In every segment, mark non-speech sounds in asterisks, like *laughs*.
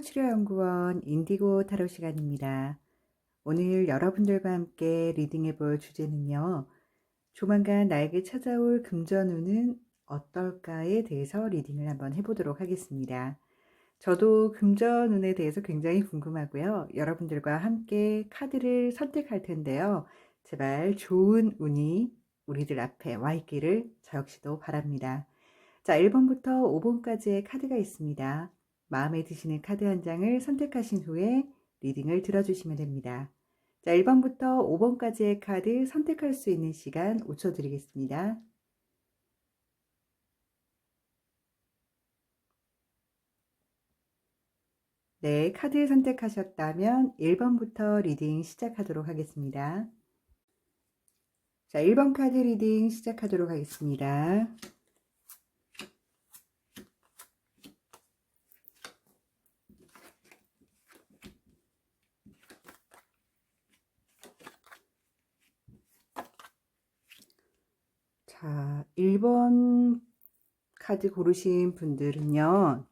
플라워 치료연구원 인디고 타로 시간입니다. 오늘 여러분들과 함께 리딩해 볼 주제는요. 조만간 나에게 찾아올 금전운은 어떨까에 대해서 리딩을 한번 해보도록 하겠습니다. 저도 금전운에 대해서 굉장히 궁금하고요. 여러분들과 함께 카드를 선택할 텐데요. 제발 좋은 운이 우리들 앞에 와 있기를 저 역시도 바랍니다. 자, 1번부터 5번까지의 카드가 있습니다. 마음에 드시는 카드 한 장을 선택하신 후에 리딩을 들어주시면 됩니다. 자, 1번부터 5번까지의 카드 선택할 수 있는 시간 5초 드리겠습니다. 네, 카드 선택하셨다면 1번부터 리딩 시작하도록 하겠습니다. 자, 1번 카드 리딩 시작하도록 하겠습니다. 자, 1번 카드 고르신 분들은요.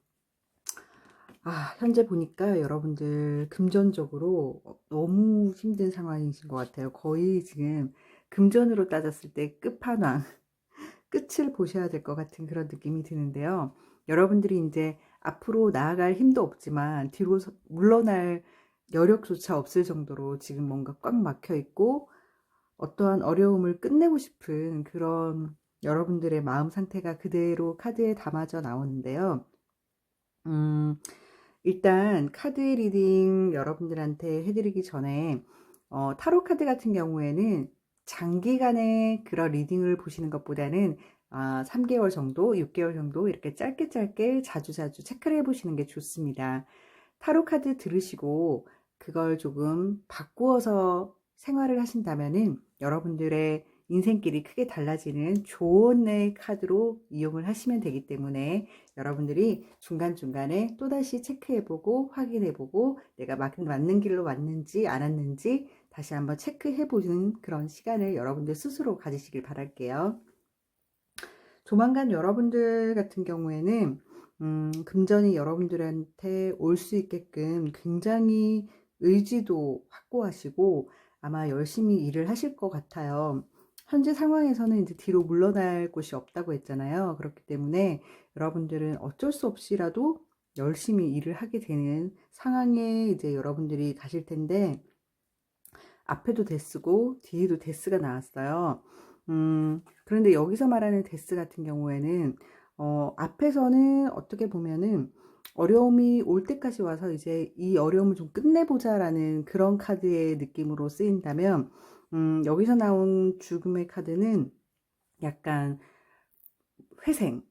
아, 현재 보니까 여러분들 금전적으로 너무 힘든 상황이신 것 같아요. 거의 지금 금전으로 따졌을 때 끝판왕, *laughs* 끝을 보셔야 될 것 같은 그런 느낌이 드는데요. 여러분들이 이제 앞으로 나아갈 힘도 없지만 뒤로 물러날 여력조차 없을 정도로 지금 뭔가 꽉 막혀 있고 어떠한 어려움을 끝내고 싶은 그런 여러분들의 마음 상태가 그대로 카드에 담아져 나오는데요. 음, 일단 카드 리딩 여러분들한테 해드리기 전에 어, 타로 카드 같은 경우에는 장기간의 그런 리딩을 보시는 것보다는 아, 3개월 정도, 6개월 정도 이렇게 짧게 짧게 자주자주 체크를 해보시는 게 좋습니다. 타로 카드 들으시고 그걸 조금 바꾸어서 생활을 하신다면은 여러분들의 인생길이 크게 달라지는 조언의 카드로 이용을 하시면 되기 때문에 여러분들이 중간중간에 또다시 체크해보고 확인해보고 내가 맞는 길로 왔는지 안 왔는지 다시 한번 체크해보는 그런 시간을 여러분들 스스로 가지시길 바랄게요. 조만간 여러분들 같은 경우에는 음, 금전이 여러분들한테 올 수 있게끔 굉장히 의지도 확고하시고 아마 열심히 일을 하실 것 같아요. 현재 상황에서는 이제 뒤로 물러날 곳이 없다고 했잖아요. 그렇기 때문에 여러분들은 어쩔 수 없이라도 열심히 일을 하게 되는 상황에 이제 여러분들이 가실 텐데 앞에도 데스고 뒤에도 데스가 나왔어요. 음, 그런데 여기서 말하는 데스 같은 경우에는 어, 앞에서는 어떻게 보면은 어려움이 올 때까지 와서 이제 이 어려움을 좀 끝내보자라는 그런 카드의 느낌으로 쓰인다면, 음, 여기서 나온 죽음의 카드는 약간 회생,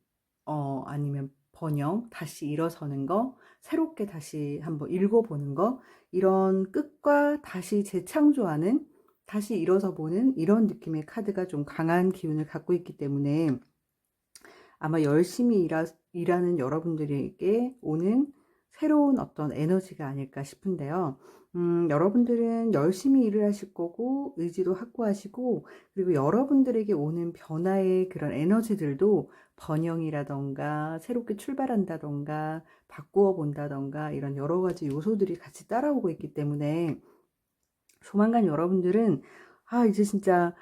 어, 아니면 번영, 다시 일어서는 거, 새롭게 다시 한번 읽어보는 거, 이런 끝과 다시 재창조하는, 다시 일어서 보는 이런 느낌의 카드가 좀 강한 기운을 갖고 있기 때문에 아마 열심히 일하, 일하는 여러분들에게 오는 새로운 어떤 에너지가 아닐까 싶은데요. 음, 여러분들은 열심히 일을 하실 거고, 의지도 확고하시고, 그리고 여러분들에게 오는 변화의 그런 에너지들도 번영이라던가, 새롭게 출발한다던가, 바꾸어 본다던가, 이런 여러 가지 요소들이 같이 따라오고 있기 때문에, 조만간 여러분들은, 아, 이제 진짜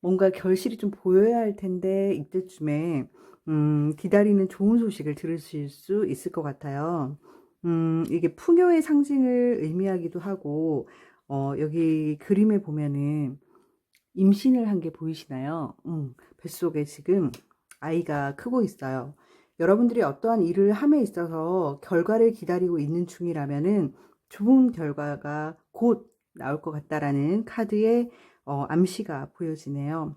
뭔가 결실이 좀 보여야 할 텐데, 이때쯤에, 음, 기다리는 좋은 소식을 들으실 수 있을 것 같아요. 음, 이게 풍요의 상징을 의미하기도 하고, 어, 여기 그림에 보면은 임신을 한 게 보이시나요? 음, 뱃속에 지금 아이가 크고 있어요. 여러분들이 어떠한 일을 함에 있어서 결과를 기다리고 있는 중이라면은 좋은 결과가 곧 나올 것 같다라는 카드의 어, 암시가 보여지네요.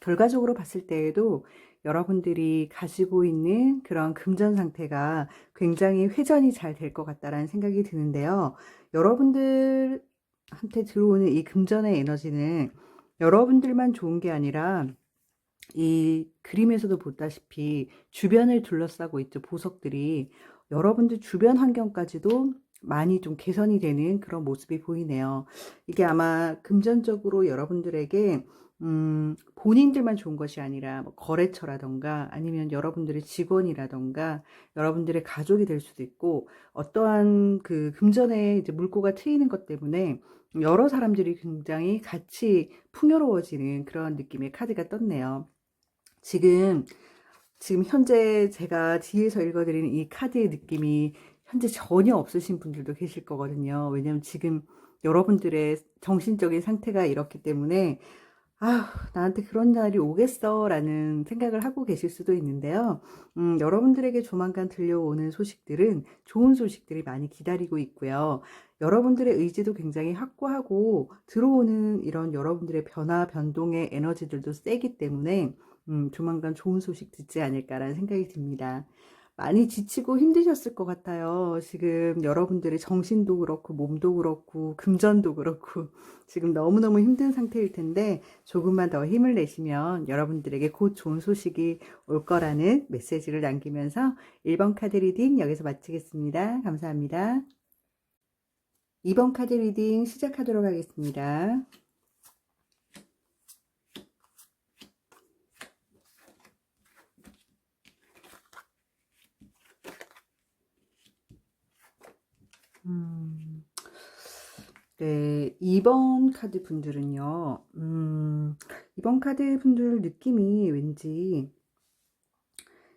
결과적으로 봤을 때에도 여러분들이 가지고 있는 그런 금전 상태가 굉장히 회전이 잘 될 것 같다라는 생각이 드는데요. 여러분들한테 들어오는 이 금전의 에너지는 여러분들만 좋은 게 아니라 이 그림에서도 보다시피 주변을 둘러싸고 있죠. 보석들이 여러분들 주변 환경까지도 많이 좀 개선이 되는 그런 모습이 보이네요. 이게 아마 금전적으로 여러분들에게 음, 본인들만 좋은 것이 아니라 뭐 거래처라던가 아니면 여러분들의 직원이라던가 여러분들의 가족이 될 수도 있고 어떠한 그 금전에 이제 물꼬가 트이는 것 때문에 여러 사람들이 굉장히 같이 풍요로워지는 그런 느낌의 카드가 떴네요. 지금 지금 현재 제가 뒤에서 읽어드리는 이 카드의 느낌이 현재 전혀 없으신 분들도 계실 거거든요. 왜냐면 지금 여러분들의 정신적인 상태가 이렇기 때문에 아, 나한테 그런 날이 오겠어 라는 생각을 하고 계실 수도 있는데요. 음, 여러분들에게 조만간 들려오는 소식들은 좋은 소식들이 많이 기다리고 있고요. 여러분들의 의지도 굉장히 확고하고 들어오는 이런 여러분들의 변화, 변동의 에너지들도 세기 때문에 음, 조만간 좋은 소식 듣지 않을까라는 생각이 듭니다. 많이 지치고 힘드셨을 것 같아요. 지금 여러분들의 정신도 그렇고, 몸도 그렇고, 금전도 그렇고, *laughs* 지금 너무너무 힘든 상태일 텐데, 조금만 더 힘을 내시면 여러분들에게 곧 좋은 소식이 올 거라는 메시지를 남기면서 1번 카드 리딩 여기서 마치겠습니다. 감사합니다. 2번 카드 리딩 시작하도록 하겠습니다. 네, 2번 카드 분들은요, 음, 2번 카드 분들 느낌이 왠지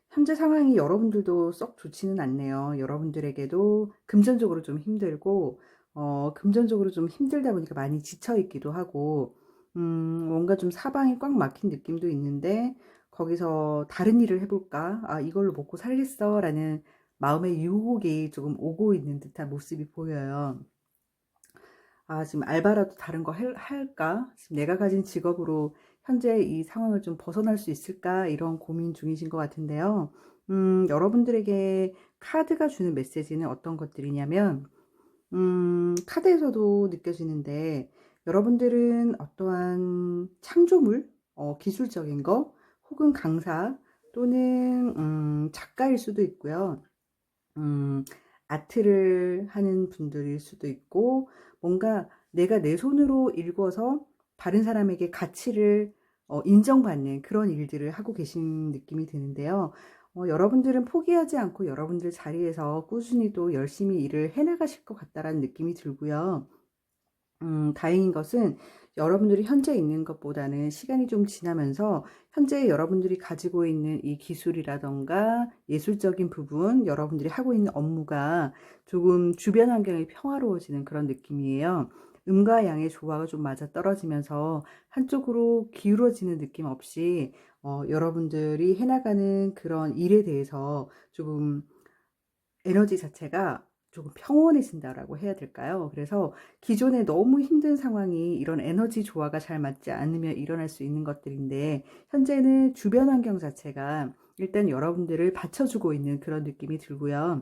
현재 상황이 여러분들도 썩 좋지는 않네요. 여러분들에게도 금전적으로 좀 힘들고, 어, 금전적으로 좀 힘들다 보니까 많이 지쳐 있기도 하고, 음, 뭔가 좀 사방이 꽉 막힌 느낌도 있는데, 거기서 다른 일을 해볼까? 아, 이걸로 먹고 살겠어. 라는 마음의 유혹이 조금 오고 있는 듯한 모습이 보여요. 아, 지금 알바라도 다른 거 할, 할까? 지금 내가 가진 직업으로 현재 이 상황을 좀 벗어날 수 있을까? 이런 고민 중이신 것 같은데요. 음, 여러분들에게 카드가 주는 메시지는 어떤 것들이냐면, 음, 카드에서도 느껴지는데, 여러분들은 어떠한 창조물, 어, 기술적인 거, 혹은 강사, 또는, 음, 작가일 수도 있고요. 음, 아트를 하는 분들일 수도 있고, 뭔가 내가 내 손으로 읽어서 다른 사람에게 가치를 어, 인정받는 그런 일들을 하고 계신 느낌이 드는데요. 어, 여러분들은 포기하지 않고 여러분들 자리에서 꾸준히 또 열심히 일을 해나가실 것 같다라는 느낌이 들고요. 음, 다행인 것은 여러분들이 현재 있는 것보다는 시간이 좀 지나면서 현재 여러분들이 가지고 있는 이 기술이라던가 예술적인 부분, 여러분들이 하고 있는 업무가 조금 주변 환경이 평화로워지는 그런 느낌이에요. 음과 양의 조화가 좀 맞아 떨어지면서 한쪽으로 기울어지는 느낌 없이 어, 여러분들이 해나가는 그런 일에 대해서 조금 에너지 자체가 조금 평온해진다라고 해야 될까요? 그래서 기존에 너무 힘든 상황이 이런 에너지 조화가 잘 맞지 않으면 일어날 수 있는 것들인데 현재는 주변 환경 자체가 일단 여러분들을 받쳐주고 있는 그런 느낌이 들고요.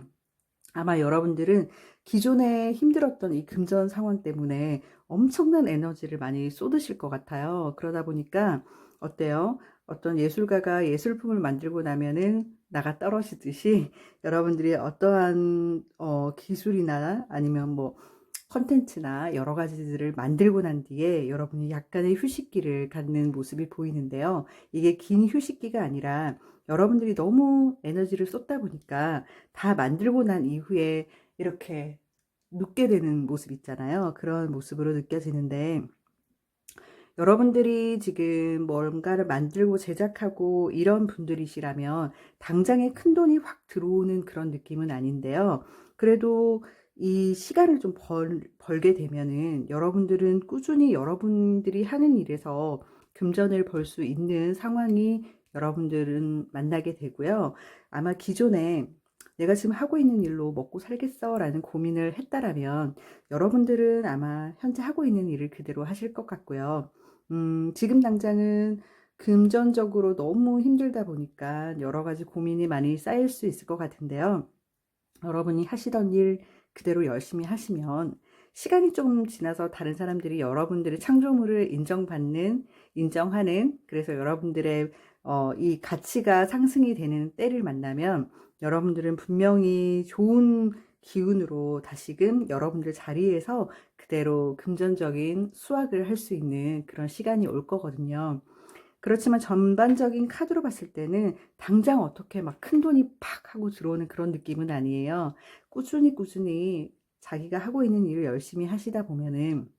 아마 여러분들은 기존에 힘들었던 이 금전 상황 때문에 엄청난 에너지를 많이 쏟으실 것 같아요. 그러다 보니까 어때요? 어떤 예술가가 예술품을 만들고 나면은 나가 떨어지듯이 *laughs* 여러분들이 어떠한 어, 기술이나 아니면 뭐 컨텐츠나 여러 가지들을 만들고 난 뒤에 여러분이 약간의 휴식기를 갖는 모습이 보이는데요. 이게 긴 휴식기가 아니라 여러분들이 너무 에너지를 쏟다 보니까 다 만들고 난 이후에 이렇게 눕게 되는 모습 있잖아요. 그런 모습으로 느껴지는데 여러분들이 지금 뭔가를 만들고 제작하고 이런 분들이시라면 당장에 큰 돈이 확 들어오는 그런 느낌은 아닌데요. 그래도 이 시간을 좀 벌, 벌게 되면은 여러분들은 꾸준히 여러분들이 하는 일에서 금전을 벌 수 있는 상황이 여러분들은 만나게 되고요. 아마 기존에 내가 지금 하고 있는 일로 먹고 살겠어 라는 고민을 했다라면 여러분들은 아마 현재 하고 있는 일을 그대로 하실 것 같고요. 음, 지금 당장은 금전적으로 너무 힘들다 보니까 여러 가지 고민이 많이 쌓일 수 있을 것 같은데요. 여러분이 하시던 일 그대로 열심히 하시면 시간이 좀 지나서 다른 사람들이 여러분들의 창조물을 인정받는, 인정하는, 그래서 여러분들의 어, 이 가치가 상승이 되는 때를 만나면 여러분들은 분명히 좋은 기운으로 다시금 여러분들 자리에서 그대로 금전적인 수확을 할 수 있는 그런 시간이 올 거거든요. 그렇지만 전반적인 카드로 봤을 때는 당장 어떻게 막 큰 돈이 팍 하고 들어오는 그런 느낌은 아니에요. 꾸준히 꾸준히 자기가 하고 있는 일을 열심히 하시다 보면은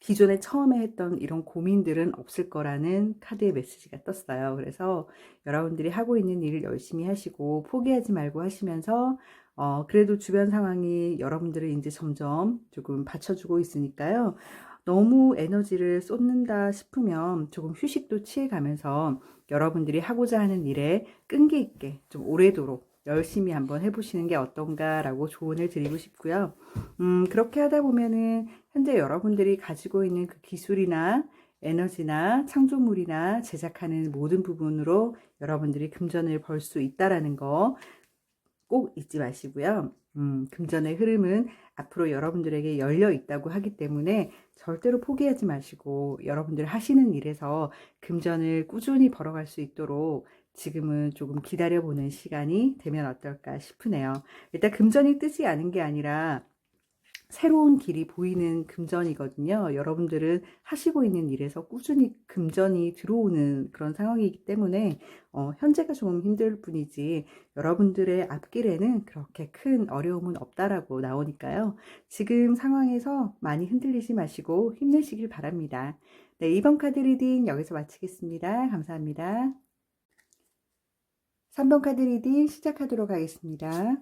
기존에 처음에 했던 이런 고민들은 없을 거라는 카드의 메시지가 떴어요. 그래서 여러분들이 하고 있는 일을 열심히 하시고 포기하지 말고 하시면서 어, 그래도 주변 상황이 여러분들을 이제 점점 조금 받쳐주고 있으니까요. 너무 에너지를 쏟는다 싶으면 조금 휴식도 취해가면서 여러분들이 하고자 하는 일에 끈기 있게 좀 오래도록 열심히 한번 해보시는 게 어떤가라고 조언을 드리고 싶고요. 음, 그렇게 하다 보면은 현재 여러분들이 가지고 있는 그 기술이나 에너지나 창조물이나 제작하는 모든 부분으로 여러분들이 금전을 벌 수 있다라는 거 꼭 잊지 마시고요. 음, 금전의 흐름은 앞으로 여러분들에게 열려 있다고 하기 때문에 절대로 포기하지 마시고 여러분들 하시는 일에서 금전을 꾸준히 벌어갈 수 있도록 지금은 조금 기다려보는 시간이 되면 어떨까 싶으네요. 일단 금전이 뜨지 않은 게 아니라 새로운 길이 보이는 금전이거든요. 여러분들은 하시고 있는 일에서 꾸준히 금전이 들어오는 그런 상황이기 때문에 어, 현재가 좀 힘들 뿐이지 여러분들의 앞길에는 그렇게 큰 어려움은 없다라고 나오니까요. 지금 상황에서 많이 흔들리지 마시고 힘내시길 바랍니다. 네, 이번 카드 리딩 여기서 마치겠습니다. 감사합니다. 3번 카드 리딩 시작하도록 하겠습니다.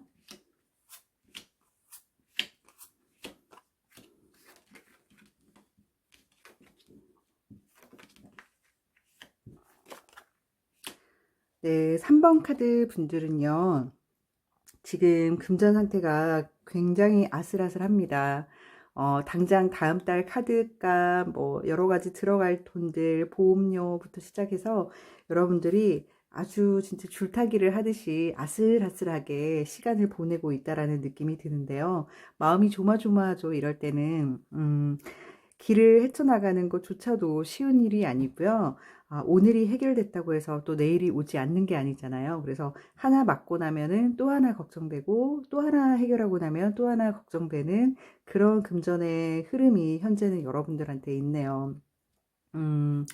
네, 3번 카드 분들은요, 지금 금전 상태가 굉장히 아슬아슬합니다. 어, 당장 다음 달 카드값, 뭐, 여러 가지 들어갈 돈들, 보험료부터 시작해서 여러분들이 아주 진짜 줄타기를 하듯이 아슬아슬하게 시간을 보내고 있다라는 느낌이 드는데요. 마음이 조마조마하죠. 이럴 때는, 음, 길을 헤쳐나가는 것조차도 쉬운 일이 아니고요. 아, 오늘이 해결됐다고 해서 또 내일이 오지 않는 게 아니잖아요. 그래서 하나 맞고 나면은 또 하나 걱정되고 또 하나 해결하고 나면 또 하나 걱정되는 그런 금전의 흐름이 현재는 여러분들한테 있네요. 음,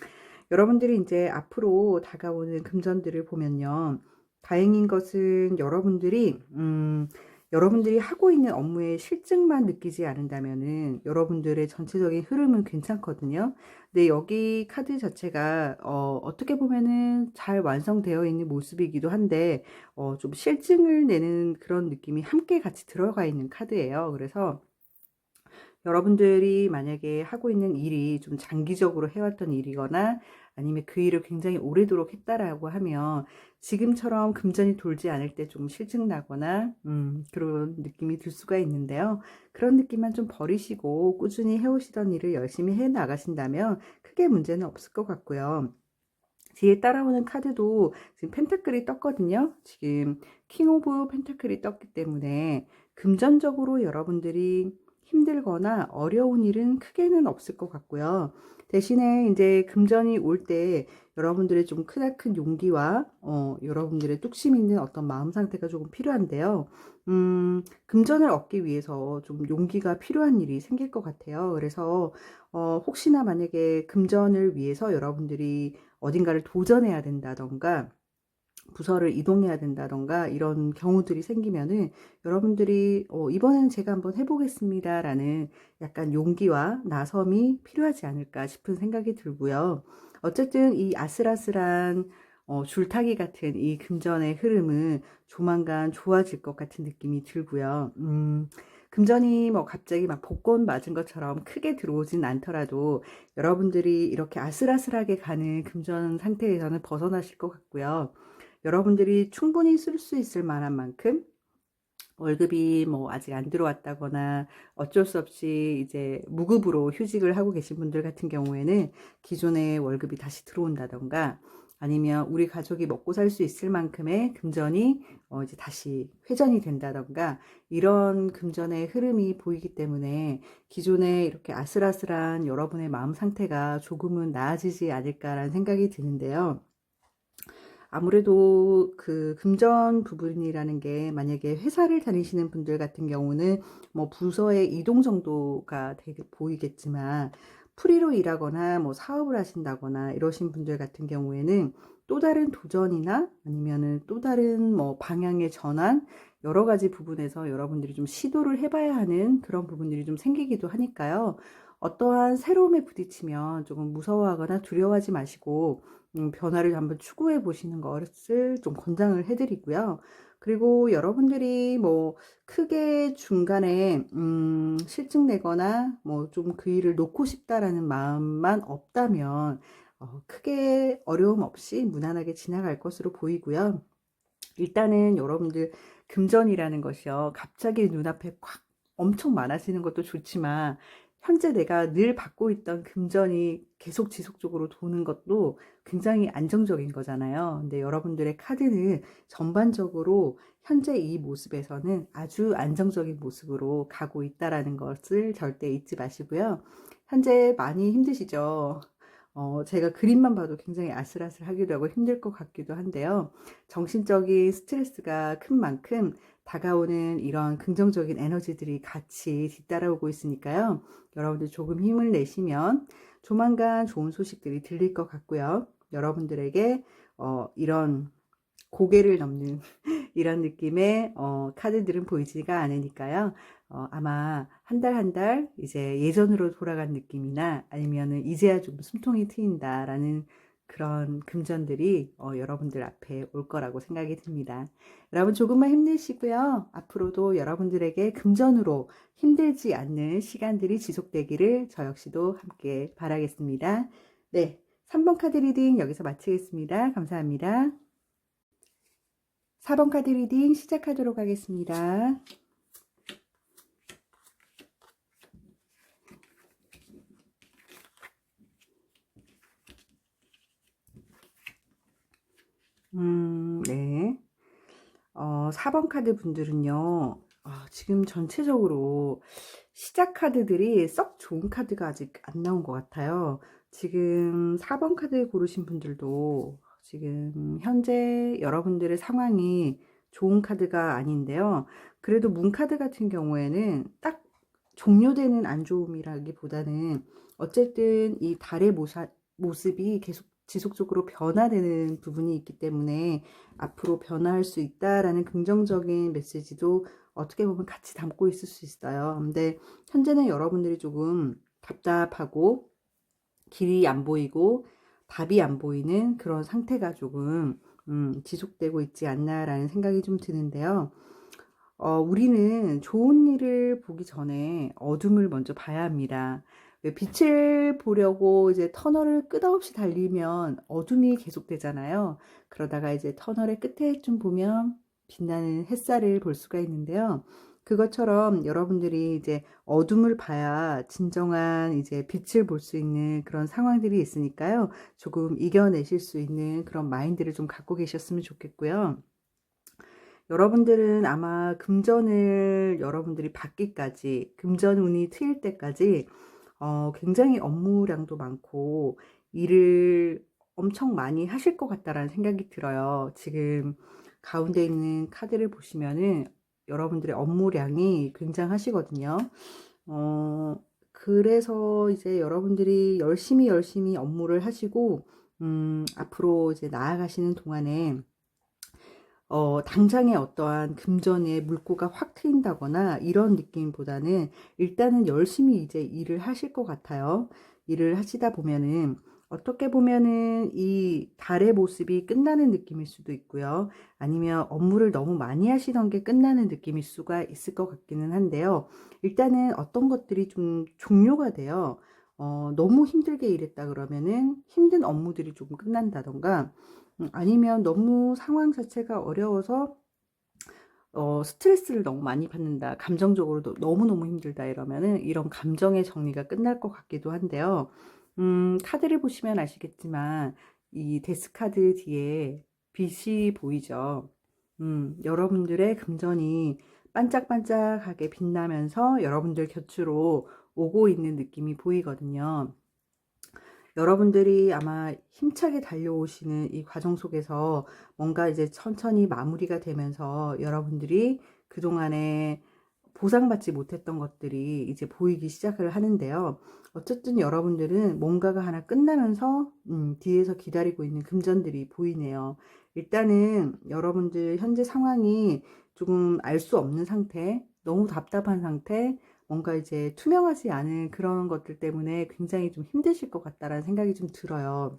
여러분들이 이제 앞으로 다가오는 금전들을 보면요. 다행인 것은 여러분들이, 음, 여러분들이 하고 있는 업무의 실증만 느끼지 않는다면은 여러분들의 전체적인 흐름은 괜찮거든요. 근데 여기 카드 자체가 어, 어떻게 보면은 잘 완성되어 있는 모습이기도 한데 어, 좀 실증을 내는 그런 느낌이 함께 같이 들어가 있는 카드예요. 그래서 여러분들이 만약에 하고 있는 일이 좀 장기적으로 해왔던 일이거나 아니면 그 일을 굉장히 오래도록 했다라고 하면 지금처럼 금전이 돌지 않을 때 좀 실증나거나 음, 그런 느낌이 들 수가 있는데요. 그런 느낌만 좀 버리시고 꾸준히 해오시던 일을 열심히 해 나가신다면 크게 문제는 없을 것 같고요. 뒤에 따라오는 카드도 지금 펜타클이 떴거든요. 지금 킹 오브 펜타클이 떴기 때문에 금전적으로 여러분들이 힘들거나 어려운 일은 크게는 없을 것 같고요. 대신에 이제 금전이 올 때 여러분들의 좀 크나큰 용기와 어, 여러분들의 뚝심 있는 어떤 마음 상태가 조금 필요한데요. 음, 금전을 얻기 위해서 좀 용기가 필요한 일이 생길 것 같아요. 그래서 어, 혹시나 만약에 금전을 위해서 여러분들이 어딘가를 도전해야 된다던가 부서를 이동해야 된다던가 이런 경우들이 생기면은 여러분들이 어, 이번에는 제가 한번 해보겠습니다 라는 약간 용기와 나섬이 필요하지 않을까 싶은 생각이 들고요. 어쨌든 이 아슬아슬한 어, 줄타기 같은 이 금전의 흐름은 조만간 좋아질 것 같은 느낌이 들고요. 음, 금전이 뭐 갑자기 막 복권 맞은 것처럼 크게 들어오진 않더라도 여러분들이 이렇게 아슬아슬하게 가는 금전 상태에서는 벗어나실 것 같고요. 여러분들이 충분히 쓸 수 있을 만한 만큼 월급이 뭐 아직 안 들어왔다거나 어쩔 수 없이 이제 무급으로 휴직을 하고 계신 분들 같은 경우에는 기존의 월급이 다시 들어온다던가 아니면 우리 가족이 먹고 살 수 있을 만큼의 금전이 어 이제 다시 회전이 된다던가 이런 금전의 흐름이 보이기 때문에 기존에 이렇게 아슬아슬한 여러분의 마음 상태가 조금은 나아지지 않을까라는 생각이 드는데요. 아무래도 그 금전 부분이라는 게 만약에 회사를 다니시는 분들 같은 경우는 뭐 부서의 이동 정도가 되게 보이겠지만 프리로 일하거나 뭐 사업을 하신다거나 이러신 분들 같은 경우에는 또 다른 도전이나 아니면은 또 다른 뭐 방향의 전환 여러 가지 부분에서 여러분들이 좀 시도를 해봐야 하는 그런 부분들이 좀 생기기도 하니까요. 어떠한 새로움에 부딪히면 조금 무서워하거나 두려워하지 마시고 음, 변화를 한번 추구해 보시는 것을 좀 권장을 해드리고요. 그리고 여러분들이 뭐 크게 중간에 음, 실증 내거나 뭐 좀 그 일을 놓고 싶다라는 마음만 없다면 어, 크게 어려움 없이 무난하게 지나갈 것으로 보이고요. 일단은 여러분들 금전이라는 것이요. 갑자기 눈앞에 콱 엄청 많아지는 것도 좋지만 현재 내가 늘 받고 있던 금전이 계속 지속적으로 도는 것도 굉장히 안정적인 거잖아요. 근데 여러분들의 카드는 전반적으로 현재 이 모습에서는 아주 안정적인 모습으로 가고 있다라는 것을 절대 잊지 마시고요. 현재 많이 힘드시죠? 어, 제가 그림만 봐도 굉장히 아슬아슬하기도 하고 힘들 것 같기도 한데요. 정신적인 스트레스가 큰 만큼 다가오는 이런 긍정적인 에너지들이 같이 뒤따라오고 있으니까요. 여러분들 조금 힘을 내시면 조만간 좋은 소식들이 들릴 것 같고요. 여러분들에게 어, 이런 고개를 넘는 *laughs* 이런 느낌의 어, 카드들은 보이지가 않으니까요. 어, 아마 한 달 한 달 이제 예전으로 돌아간 느낌이나 아니면은 이제야 좀 숨통이 트인다라는 그런 금전들이 어, 여러분들 앞에 올 거라고 생각이 듭니다. 여러분 조금만 힘내시고요. 앞으로도 여러분들에게 금전으로 힘들지 않는 시간들이 지속되기를 저 역시도 함께 바라겠습니다. 네, 3번 카드 리딩 여기서 마치겠습니다. 감사합니다. 4번 카드 리딩 시작하도록 하겠습니다. 음, 네. 어, 4번 카드 분들은요, 아, 지금 전체적으로 시작 카드들이 썩 좋은 카드가 아직 안 나온 것 같아요. 지금 4번 카드 고르신 분들도 지금 현재 여러분들의 상황이 좋은 카드가 아닌데요. 그래도 문 카드 같은 경우에는 딱 종료되는 안 좋음이라기보다는 어쨌든 이 달의 모습이 계속 지속적으로 변화되는 부분이 있기 때문에 앞으로 변화할 수 있다라는 긍정적인 메시지도 어떻게 보면 같이 담고 있을 수 있어요. 근데 현재는 여러분들이 조금 답답하고 길이 안 보이고 답이 안 보이는 그런 상태가 조금 음, 지속되고 있지 않나라는 생각이 좀 드는데요. 어, 우리는 좋은 일을 보기 전에 어둠을 먼저 봐야 합니다. 빛을 보려고 이제 터널을 끝없이 달리면 어둠이 계속되잖아요. 그러다가 이제 터널의 끝에 좀 보면 빛나는 햇살을 볼 수가 있는데요. 그것처럼 여러분들이 이제 어둠을 봐야 진정한 이제 빛을 볼 수 있는 그런 상황들이 있으니까요. 조금 이겨내실 수 있는 그런 마인드를 좀 갖고 계셨으면 좋겠고요. 여러분들은 아마 금전을 여러분들이 받기까지, 금전 운이 트일 때까지 어, 굉장히 업무량도 많고 일을 엄청 많이 하실 것 같다라는 생각이 들어요. 지금 가운데 있는 카드를 보시면은 여러분들의 업무량이 굉장하시거든요. 어, 그래서 이제 여러분들이 열심히 열심히 업무를 하시고, 음, 앞으로 이제 나아가시는 동안에 어, 당장에 어떠한 금전의 물꼬가 확 트인다거나 이런 느낌보다는 일단은 열심히 이제 일을 하실 것 같아요. 일을 하시다 보면은 어떻게 보면은 이 달의 모습이 끝나는 느낌일 수도 있고요. 아니면 업무를 너무 많이 하시던 게 끝나는 느낌일 수가 있을 것 같기는 한데요. 일단은 어떤 것들이 좀 종료가 돼요. 어, 너무 힘들게 일했다 그러면은 힘든 업무들이 조금 끝난다던가 음, 아니면 너무 상황 자체가 어려워서 어, 스트레스를 너무 많이 받는다. 감정적으로도 너무너무 힘들다. 이러면은 이런 감정의 정리가 끝날 것 같기도 한데요. 음, 카드를 보시면 아시겠지만 이 데스카드 뒤에 빛이 보이죠. 음, 여러분들의 금전이 반짝반짝하게 빛나면서 여러분들 곁으로 오고 있는 느낌이 보이거든요. 여러분들이 아마 힘차게 달려오시는 이 과정 속에서 뭔가 이제 천천히 마무리가 되면서 여러분들이 그동안에 보상받지 못했던 것들이 이제 보이기 시작을 하는데요. 어쨌든 여러분들은 뭔가가 하나 끝나면서 음, 뒤에서 기다리고 있는 금전들이 보이네요. 일단은 여러분들 현재 상황이 조금 알 수 없는 상태, 너무 답답한 상태, 뭔가 이제 투명하지 않은 그런 것들 때문에 굉장히 좀 힘드실 것 같다라는 생각이 좀 들어요.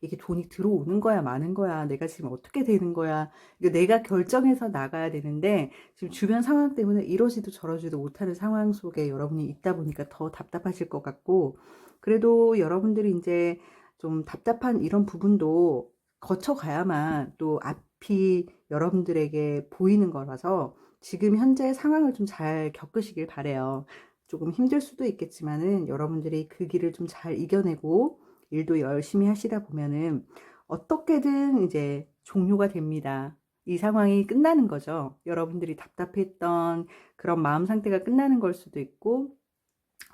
이게 돈이 들어오는 거야, 마는 거야, 내가 지금 어떻게 되는 거야. 내가 결정해서 나가야 되는데, 지금 주변 상황 때문에 이러지도 저러지도 못하는 상황 속에 여러분이 있다 보니까 더 답답하실 것 같고, 그래도 여러분들이 이제 좀 답답한 이런 부분도 거쳐가야만 또 앞이 여러분들에게 보이는 거라서 지금 현재 상황을 좀 잘 겪으시길 바래요. 조금 힘들 수도 있겠지만은 여러분들이 그 길을 좀 잘 이겨내고 일도 열심히 하시다 보면은 어떻게든 이제 종료가 됩니다. 이 상황이 끝나는 거죠. 여러분들이 답답했던 그런 마음 상태가 끝나는 걸 수도 있고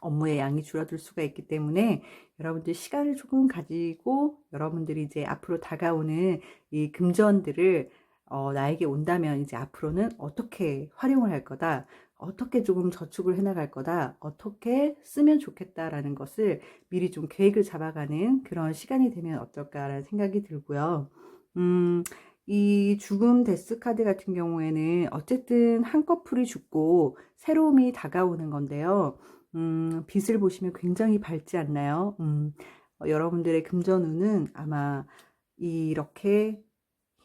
업무의 양이 줄어들 수가 있기 때문에 여러분들 시간을 조금 가지고 여러분들이 이제 앞으로 다가오는 이 금전들을 어, 나에게 온다면 이제 앞으로는 어떻게 활용을 할 거다. 어떻게 조금 저축을 해나갈 거다. 어떻게 쓰면 좋겠다라는 것을 미리 좀 계획을 잡아가는 그런 시간이 되면 어떨까라는 생각이 들고요. 음, 이 죽음 데스 카드 같은 경우에는 어쨌든 한꺼풀이 죽고 새로움이 다가오는 건데요. 음, 빛을 보시면 굉장히 밝지 않나요? 음, 어, 여러분들의 금전운은 아마 이렇게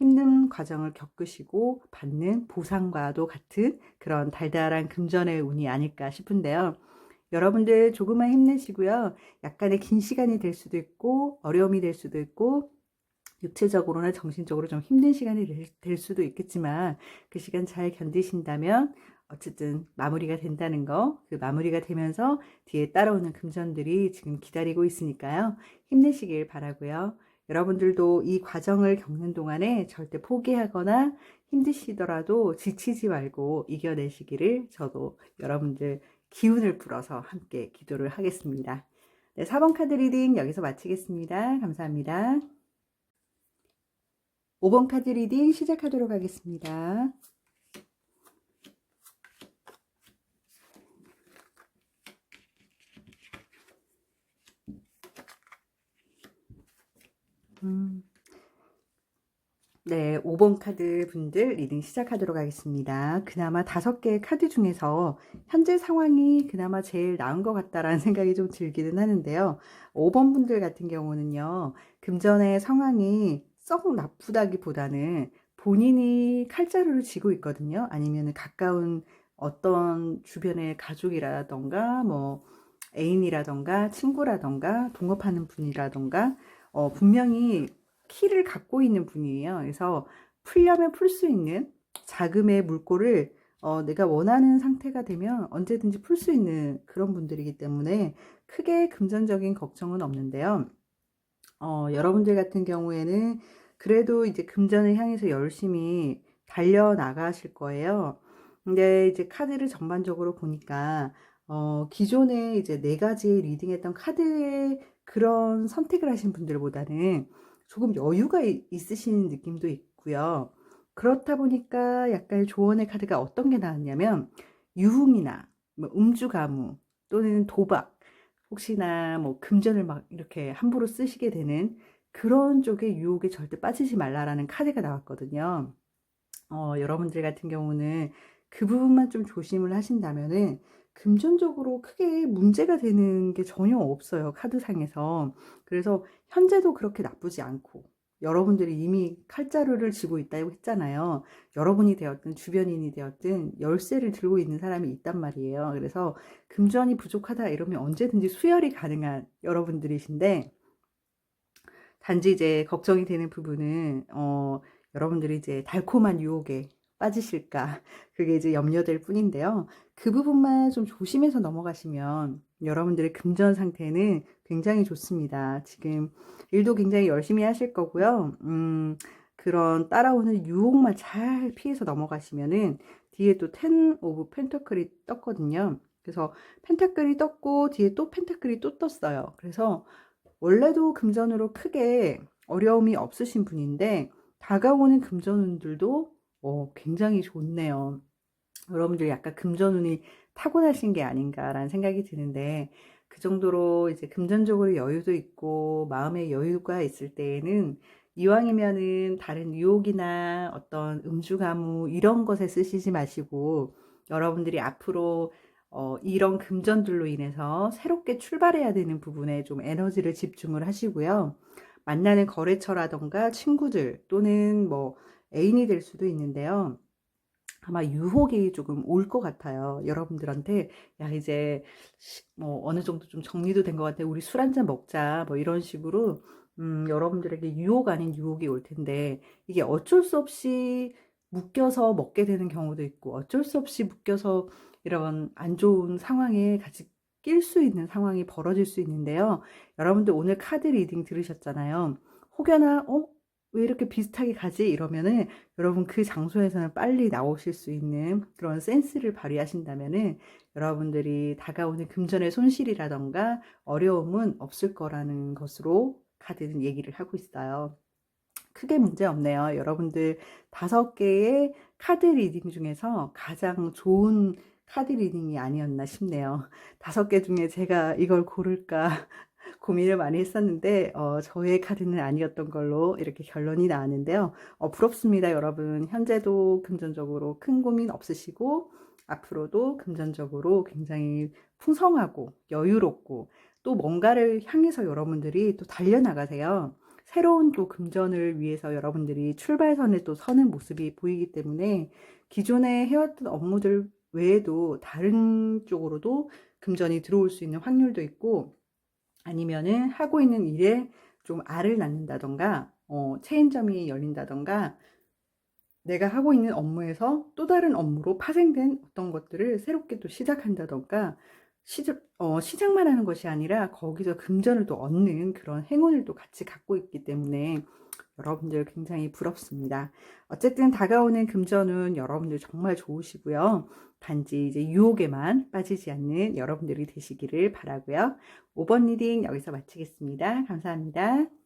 힘든 과정을 겪으시고 받는 보상과도 같은 그런 달달한 금전의 운이 아닐까 싶은데요. 여러분들 조금만 힘내시고요. 약간의 긴 시간이 될 수도 있고 어려움이 될 수도 있고 육체적으로나 정신적으로 좀 힘든 시간이 될 수도 있겠지만 그 시간 잘 견디신다면 어쨌든 마무리가 된다는 거, 그 마무리가 되면서 뒤에 따라오는 금전들이 지금 기다리고 있으니까요. 힘내시길 바라고요. 여러분들도 이 과정을 겪는 동안에 절대 포기하거나 힘드시더라도 지치지 말고 이겨내시기를 저도 여러분들 기운을 불어서 함께 기도를 하겠습니다. 네, 4번 카드 리딩 여기서 마치겠습니다. 감사합니다. 5번 카드 리딩 시작하도록 하겠습니다. 음. 네, 5번 카드 분들 리딩 시작하도록 하겠습니다. 그나마 다섯 개의 카드 중에서 현재 상황이 그나마 제일 나은 것 같다라는 *laughs* 생각이 좀 들기는 하는데요. 5번 분들 같은 경우는요, 금전의 상황이 썩 나쁘다기보다는 본인이 칼자루를 쥐고 있거든요. 아니면 가까운 어떤 주변의 가족이라던가, 뭐, 애인이라던가, 친구라던가, 동업하는 분이라던가, 어, 분명히 키를 갖고 있는 분이에요. 그래서 풀려면 풀 수 있는 자금의 물꼬를 어, 내가 원하는 상태가 되면 언제든지 풀 수 있는 그런 분들이기 때문에 크게 금전적인 걱정은 없는데요. 어, 여러분들 같은 경우에는 그래도 이제 금전을 향해서 열심히 달려 나가실 거예요. 근데 이제 카드를 전반적으로 보니까 어, 기존에 이제 네 가지 리딩했던 카드의 그런 선택을 하신 분들보다는 조금 여유가 있으신 느낌도 있고요. 그렇다 보니까 약간 조언의 카드가 어떤 게 나왔냐면 유흥이나 뭐 음주 가무 또는 도박 혹시나 뭐 금전을 막 이렇게 함부로 쓰시게 되는 그런 쪽의 유혹에 절대 빠지지 말라라는 카드가 나왔거든요. 어, 여러분들 같은 경우는 그 부분만 좀 조심을 하신다면은 금전적으로 크게 문제가 되는 게 전혀 없어요. 카드상에서. 그래서 현재도 그렇게 나쁘지 않고 여러분들이 이미 칼자루를 쥐고 있다고 했잖아요. 여러분이 되었든 주변인이 되었든 열쇠를 들고 있는 사람이 있단 말이에요. 그래서 금전이 부족하다 이러면 언제든지 수혈이 가능한 여러분들이신데 단지 이제 걱정이 되는 부분은 어 여러분들이 이제 달콤한 유혹에 빠지실까 그게 이제 염려될 뿐인데요. 그 부분만 좀 조심해서 넘어가시면 여러분들의 금전 상태는 굉장히 좋습니다. 지금 일도 굉장히 열심히 하실 거고요. 음, 그런 따라오는 유혹만 잘 피해서 넘어가시면은 뒤에 또 텐 오브 펜터클이 떴거든요. 그래서 펜타클이 떴고 뒤에 또 펜타클이 또 떴어요. 그래서 원래도 금전으로 크게 어려움이 없으신 분인데 다가오는 금전운들도 어, 굉장히 좋네요. 여러분들 약간 금전운이 타고나신 게 아닌가라는 생각이 드는데 그 정도로 이제 금전적으로 여유도 있고 마음의 여유가 있을 때에는 이왕이면은 다른 유혹이나 어떤 음주 가무 이런 것에 쓰시지 마시고 여러분들이 앞으로 어, 이런 금전들로 인해서 새롭게 출발해야 되는 부분에 좀 에너지를 집중을 하시고요. 만나는 거래처라던가 친구들 또는 뭐 애인이 될 수도 있는데요. 아마 유혹이 조금 올 것 같아요. 여러분들한테 야 이제 시- 뭐 어느 정도 좀 정리도 된 것 같아. 우리 술 한잔 먹자. 뭐 이런 식으로 음, 여러분들에게 유혹 아닌 유혹이 올 텐데 이게 어쩔 수 없이 묶여서 먹게 되는 경우도 있고 어쩔 수 없이 묶여서 이런 안 좋은 상황에 같이 낄 수 있는 상황이 벌어질 수 있는데요. 여러분들 오늘 카드 리딩 들으셨잖아요. 혹여나 어? 왜 이렇게 비슷하게 가지? 이러면은 여러분 그 장소에서는 빨리 나오실 수 있는 그런 센스를 발휘하신다면은 여러분들이 다가오는 금전의 손실이라던가 어려움은 없을 거라는 것으로 카드는 얘기를 하고 있어요. 크게 문제 없네요. 여러분들 다섯 개의 카드 리딩 중에서 가장 좋은 카드 리딩이 아니었나 싶네요. 다섯 개 중에 제가 이걸 고를까 고민을 많이 했었는데 어, 저의 카드는 아니었던 걸로 이렇게 결론이 나왔는데요. 어, 부럽습니다, 여러분. 현재도 금전적으로 큰 고민 없으시고 앞으로도 금전적으로 굉장히 풍성하고 여유롭고 또 뭔가를 향해서 여러분들이 또 달려나가세요. 새로운 또 금전을 위해서 여러분들이 출발선에 또 서는 모습이 보이기 때문에 기존에 해왔던 업무들 외에도 다른 쪽으로도 금전이 들어올 수 있는 확률도 있고 아니면은 하고 있는 일에 좀 알을 낳는다던가 어, 체인점이 열린다던가 내가 하고 있는 업무에서 또 다른 업무로 파생된 어떤 것들을 새롭게 또 시작한다던가 시작, 어, 시작만 하는 것이 아니라 거기서 금전을 또 얻는 그런 행운을 또 같이 갖고 있기 때문에 여러분들 굉장히 부럽습니다. 어쨌든 다가오는 금전은 여러분들 정말 좋으시고요. 단지 이제 유혹에만 빠지지 않는 여러분들이 되시기를 바라고요. 5번 리딩 여기서 마치겠습니다. 감사합니다.